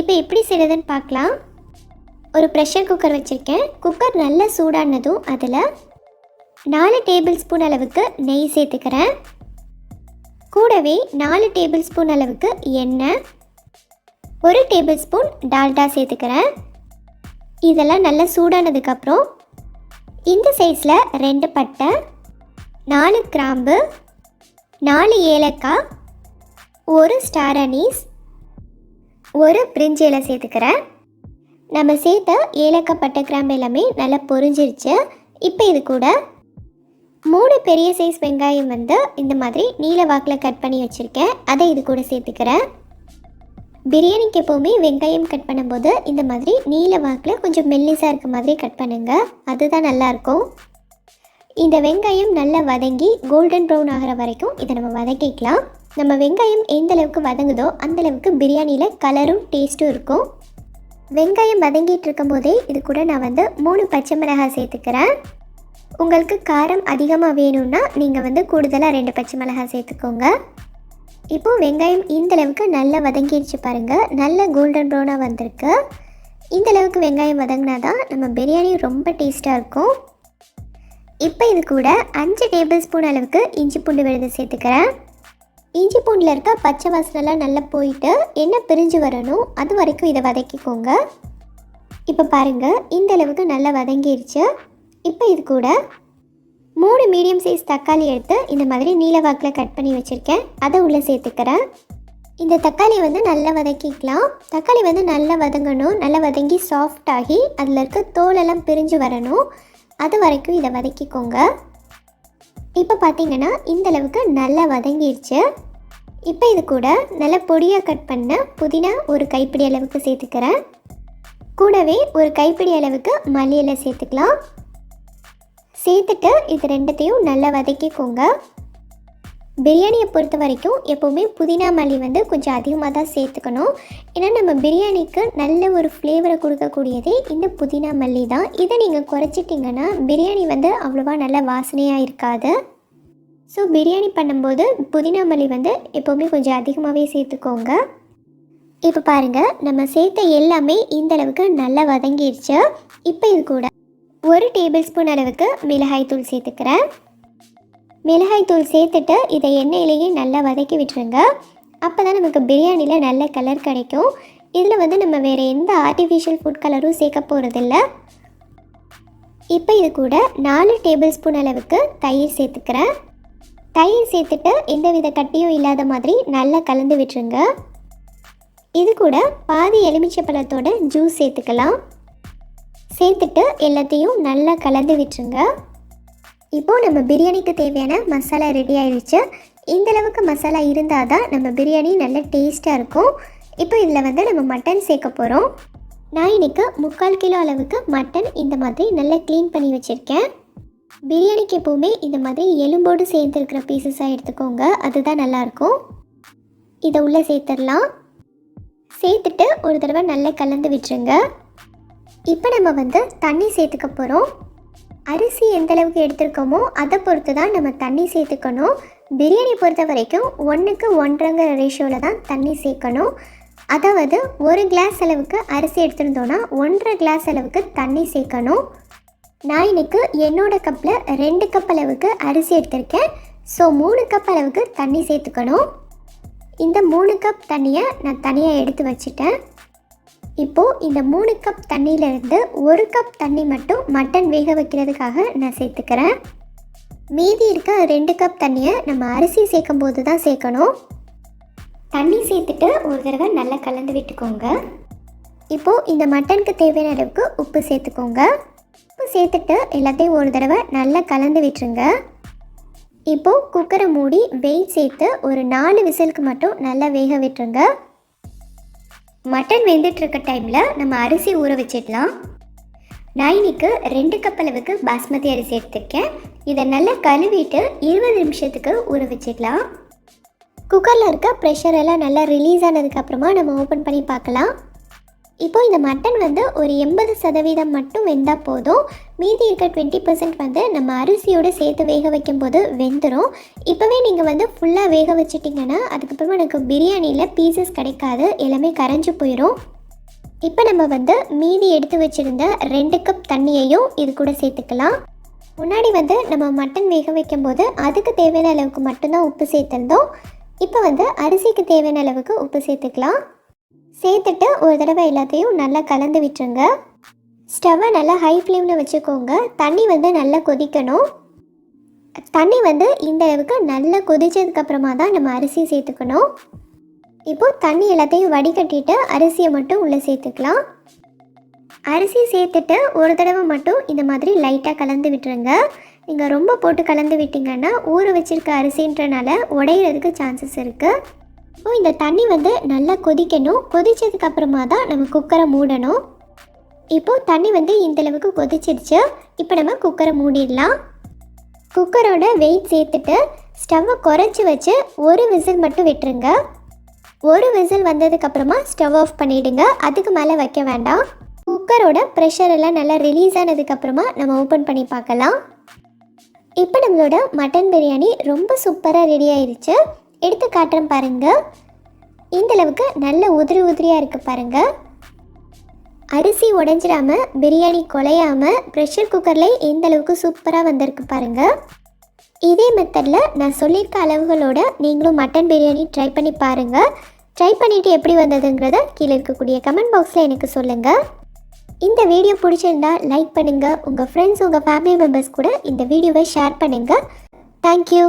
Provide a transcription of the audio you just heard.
இப்போ எப்படி செய்கிறதுன்னு பார்க்கலாம். ஒரு ப்ரெஷர் குக்கர் வச்சுருக்கேன். குக்கர் நல்லா சூடானதும் அதில் நாலு டேபிள் ஸ்பூன் அளவுக்கு நெய் சேர்த்துக்கிறேன். கூடவே நாலு டேபிள் ஸ்பூன் அளவுக்கு எண்ணெய் ஒரு டேபிள் ஸ்பூன் டால்டா சேர்த்துக்கிறேன். இதெல்லாம் நல்லா சூடானதுக்கப்புறம் இந்த சைஸில் ரெண்டு பட்டை நாலு கிராம்பு நாலு ஏலக்காய் ஒரு ஸ்டார் அனீஸ் ஒரு பிரிஞ்சு இலை சேர்த்துக்கிறேன். நம்ம சேர்த்த ஏலக்காய் பட்டை கிராம்பு எல்லாமே நல்லா பொரிஞ்சிருச்சு. இப்போ இது கூட மூணு பெரிய சைஸ் வெங்காயம் வந்து இந்த மாதிரி நீல வாக்கில் கட் பண்ணி வச்சுருக்கேன். அதை இது கூட சேர்த்துக்கிறேன். பிரியாணிக்கு எப்போவுமே வெங்காயம் கட் பண்ணும்போது இந்த மாதிரி நீல வாக்கில் கொஞ்சம் மெல்லிஸாக இருக்க மாதிரி கட் பண்ணுங்க. அதுதான் நல்லாயிருக்கும் இந்த வெங்காயம் நல்லா வதங்கி கோல்டன் ப்ரௌன் ஆகிற வரைக்கும் இதை நம்ம வதக்கிக்கலாம். நம்ம வெங்காயம் எந்த அளவுக்கு வதங்குதோ அந்த அளவுக்கு பிரியாணியில் கலரும் டேஸ்ட்டும் இருக்கும். வெங்காயம் வதங்கிட்டு இருக்கும் போதே இது கூட நான் வந்து மூணு பச்சை மிளகாய் சேர்த்துக்கிறேன். உங்களுக்கு காரம் அதிகமாக வேணும்னா நீங்கள் வந்து கூடுதலாக ரெண்டு பச்சை மிளகாய் சேர்த்துக்கோங்க. இப்போ வெங்காயம் இந்த அளவுக்கு நல்லா வதங்கிடுச்சு பாருங்கள் நல்ல கோல்டன் ப்ரௌனாக வந்திருக்கு. இந்த அளவுக்கு வெங்காயம் வதங்கினா தான் நம்ம பிரியாணி ரொம்ப டேஸ்ட்டாக இருக்கும். இப்போ இது கூட அஞ்சு டேபிள் ஸ்பூன் அளவுக்கு இஞ்சி பூண்டு விழுது சேர்த்துக்கிறேன். இஞ்சி பூண்டில் இருக்க பச்சை வாசனைலாம் நல்லா போயிட்டு எண்ணெய் பிரிஞ்சு வரணும். அது வரைக்கும் இதை வதக்கிக்கோங்க. இப்போ பாருங்கள் இந்த அளவுக்கு நல்லா வதங்கிருச்சு. இப்போ இது கூட மூணு மீடியம் சைஸ் தக்காளி எடுத்து இந்த மாதிரி நீல வாக்கில் கட் பண்ணி வச்சுருக்கேன். அதை உள்ளே சேர்த்துக்கிறேன். இந்த தக்காளி வந்து நல்லா வதக்கிக்கலாம். தக்காளி வந்து நல்லா வதங்கணும். நல்லா வதங்கி சாஃப்ட் ஆகி அதில் இருக்க தோலெல்லாம் பிரிஞ்சு வரணும். அது வரைக்கும் இதை வதக்கிக்கோங்க. இப்போ பார்த்தீங்கன்னா இந்த அளவுக்கு நல்லா வதங்கிடுச்சு. இப்போ இது கூட நல்லா பொடியாக கட் பண்ண புதினா ஒரு கைப்பிடி அளவுக்கு சேர்த்துக்கிறேன். கூடவே ஒரு கைப்பிடி அளவுக்கு மல்லியில் சேர்த்துக்கலாம். சேர்த்துட்டு இது ரெண்டுத்தையும் நல்லா வதக்கிக்கோங்க. பிரியாணியை பொறுத்த வரைக்கும் எப்போவுமே புதினா மல்லி வந்து கொஞ்சம் அதிகமாக தான் சேர்த்துக்கணும். ஏன்னா நம்ம பிரியாணிக்கு நல்ல ஒரு ஃப்ளேவரை கொடுக்கக்கூடியதே இந்த புதினா மல்லி தான். இதை நீங்கள் குறைச்சிட்டிங்கன்னா பிரியாணி வந்து அவ்வளோவா நல்ல வாசனையாக இருக்காது. ஸோ பிரியாணி பண்ணும்போது புதினா மல்லி வந்து எப்போவுமே கொஞ்சம் அதிகமாகவே சேர்த்துக்கோங்க. இப்போ பாருங்கள் நம்ம சேர்த்த எல்லாமே இந்த அளவுக்கு நல்லா வதங்கிடுச்சு இப்போ இது கூட ஒரு டேபிள் ஸ்பூன் அளவுக்கு மிளகாய் தூள் சேர்த்துக்கிறேன். மிளகாய் தூள் சேர்த்துட்டு இதை எண்ணெயிலேயே நல்லா வதக்கி விட்டுருங்க. அப்போ தான் நமக்கு பிரியாணியில் நல்ல கலர் கிடைக்கும். இதில் வந்து நம்ம வேறு எந்த ஆர்டிஃபிஷியல் ஃபுட் கலரும் சேர்க்க போகிறதில்ல இப்போ இது கூட நாலு டேபிள் ஸ்பூன் அளவுக்கு தயிர் சேர்த்துக்கிறேன். தயிர் சேர்த்துட்டு எந்த வித கட்டியும் இல்லாத மாதிரி நல்லா கலந்து விட்டுருங்க. இது கூட பாதி எலுமிச்சை பழத்தோட ஜூஸ் சேர்த்துக்கலாம். சேர்த்துட்டு எல்லாத்தையும் நல்லா கலந்து விட்டுருங்க. இப்போது நம்ம பிரியாணிக்கு தேவையான மசாலா ரெடி ஆயிடுச்சு. இந்த அளவுக்கு மசாலா இருந்தால் தான் நம்ம பிரியாணி நல்ல டேஸ்ட்டாக இருக்கும். இப்போ இதில் வந்து நம்ம மட்டன் சேர்க்க போகிறோம் நான் இன்னைக்கு முக்கால் கிலோ அளவுக்கு மட்டன் இந்த மாதிரி நல்லா க்ளீன் பண்ணி வச்சுருக்கேன். பிரியாணிக்கு எப்போவுமே இந்த மாதிரி எலும்போடு சேர்ந்துருக்கிற பீசஸாக எடுத்துக்கோங்க. அதுதான் நல்லாயிருக்கும். இதை உள்ளே சேர்த்துடலாம். சேர்த்துட்டு ஒரு தடவை நல்லா கலந்து விட்டுருங்க. இப்போ நம்ம வந்து தண்ணி சேர்த்துக்க போகிறோம் அரிசி எந்த அளவுக்கு எடுத்திருக்கோமோ அதை பொறுத்து தான் நம்ம தண்ணி சேர்த்துக்கணும். பிரியாணி பொறுத்த வரைக்கும் ஒன்றுக்கு ஒன்றரைங்கிற ரேஷியோவில் தான் தண்ணி சேர்க்கணும். அதாவது ஒரு கிளாஸ் அளவுக்கு அரிசி எடுத்திருந்தோன்னா ஒன்றரை கிளாஸ் அளவுக்கு தண்ணி சேர்க்கணும். நான் இன்னைக்கு என்னோட கப்பில் ரெண்டு கப் அளவுக்கு அரிசி எடுத்திருக்கேன். ஸோ மூணு கப் அளவுக்கு தண்ணி சேர்த்துக்கணும். இந்த மூணு கப் தண்ணியை நான் தனியாக எடுத்து வச்சுட்டேன். இப்போது இந்த மூணு கப் தண்ணியிலேருந்து ஒரு கப் தண்ணி மட்டும் மட்டன் வேக வைக்கிறதுக்காக நான் சேர்த்துக்கிறேன். மீதி இருக்க ரெண்டு கப் தண்ணியை நம்ம அரிசி சேர்க்கும் போது தான் சேர்க்கணும். தண்ணி சேர்த்துட்டு ஒரு தடவை நல்லா கலந்து விட்டுக்கோங்க. இப்போது இந்த மட்டனுக்கு தேவையான அளவுக்கு உப்பு சேர்த்துக்கோங்க. உப்பு சேர்த்துட்டு எல்லாத்தையும் ஒரு தடவை நல்லா கலந்து விட்டுருங்க. இப்போது குக்கரை மூடி வெயிட் சேர்த்து ஒரு நாலு விசிலுக்கு மட்டும் நல்லா வேக விட்டுருங்க. மட்டன் வெந்துட்டு இருக்க டைமில் நம்ம அரிசி ஊற வச்சிடலாம். நான் இன்னைக்கு ரெண்டு கப் அளவுக்கு பாஸ்மதி அரிசி எடுத்துருக்கேன். இதை நல்லா கழுவிட்டு இருபது நிமிஷத்துக்கு ஊற வச்சிடலாம். குக்கரில் இருக்க ப்ரெஷர் எல்லாம் நல்லா ரிலீஸ் ஆனதுக்கப்புறமா நம்ம ஓப்பன் பண்ணி பார்க்கலாம். இப்போ இந்த மட்டன் வந்து ஒரு எண்பது சதவீதம் மட்டும் வெந்தால் போதும். மீதி இருக்க டுவெண்ட்டி பர்சன்ட் வந்து நம்ம அரிசியோடு சேர்த்து வேக வைக்கும்போது வெந்துடும் இப்போவே நீங்கள் வந்து ஃபுல்லாக வேக வச்சிட்டிங்கன்னா அதுக்கப்புறமா எனக்கு பிரியாணியில் பீசஸ் கிடைக்காது. எல்லாமே கரைஞ்சு போயிடும் இப்போ நம்ம வந்து மீதி எடுத்து வச்சுருந்த ரெண்டு கப் தண்ணியையும் இது கூட சேர்த்துக்கலாம். முன்னாடி வந்து நம்ம மட்டன் வேக வைக்கும்போது அதுக்கு தேவையான அளவுக்கு மட்டும்தான் உப்பு சேர்த்துருந்தோம். இப்போ வந்து அரிசிக்கு தேவையான அளவுக்கு உப்பு சேர்த்துக்கலாம். சேர்த்துட்டு ஒரு தடவை எல்லாத்தையும் நல்லா கலந்து விட்டுருங்க. ஸ்டவ்வை நல்லா ஹை ஃப்ளேமில் வச்சுக்கோங்க. தண்ணி வந்து நல்லா கொதிக்கணும். தண்ணி வந்து இந்த அளவுக்கு நல்லா கொதிச்சதுக்கப்புறமா தான் நம்ம அரிசி சேர்த்துக்கணும். இப்போது தண்ணி எல்லாத்தையும் வடிகட்டிட்டு அரிசியை மட்டும் உள்ளே சேர்த்துக்கலாம். அரிசி சேர்த்துட்டு ஒரு தடவை மட்டும் இந்த மாதிரி லைட்டாக கலந்து விட்டுருங்க. நீங்கள் ரொம்ப போட்டு கலந்து விட்டிங்கன்னா ஊற வச்சிருக்க அரிசின்றனால உடையிறதுக்கு சான்சஸ் இருக்குது ஸோ இந்த தண்ணி வந்து நல்லா கொதிக்கணும். கொதிச்சதுக்கு அப்புறமா தான் நம்ம குக்கரை மூடணும். இப்போது தண்ணி வந்து இந்த அளவுக்கு கொதிச்சிருச்சு. இப்போ நம்ம குக்கரை மூடிடலாம். குக்கரோட வெயிட் சேர்த்துட்டு ஸ்டவ்வை குறைச்சி வச்சு ஒரு விசில் மட்டும் விட்டுருங்க. ஒரு விசில் வந்ததுக்கப்புறமா ஸ்டவ் ஆஃப் பண்ணிவிடுங்க அதுக்கு மேலே வைக்க வேண்டாம். குக்கரோட ப்ரெஷர் எல்லாம் நல்லா ரிலீஸ் ஆனதுக்கப்புறமா நம்ம ஓப்பன் பண்ணி பார்க்கலாம். இப்போ நம்மளோட மட்டன் பிரியாணி ரொம்ப சூப்பராக ரெடி ஆயிடுச்சு எடுத்து காட்டுறேன் பாருங்கள் இந்தளவுக்கு நல்ல உதிரி உதிரியாக இருக்குது பாருங்கள் அரிசி உடஞ்சிடாமல் பிரியாணி குலையாமல் ப்ரெஷர் குக்கரில் எந்த அளவுக்கு சூப்பராக வந்திருக்கு பாருங்கள் இதே மெத்தடில் நான் சொல்லியிருக்க அளவுகளோட நீங்களும் மட்டன் பிரியாணி ட்ரை பண்ணி பாருங்கள் ட்ரை பண்ணிவிட்டு எப்படி வந்ததுங்கிறத கீழே இருக்கக்கூடிய கமெண்ட் பாக்ஸில் எனக்கு சொல்லுங்கள் இந்த வீடியோ பிடிச்சிருந்தா லைக் பண்ணுங்கள் உங்கள் ஃப்ரெண்ட்ஸ் உங்கள் ஃபேமிலி மெம்பர்ஸ் கூட இந்த வீடியோவை ஷேர் பண்ணுங்கள் தேங்க்யூ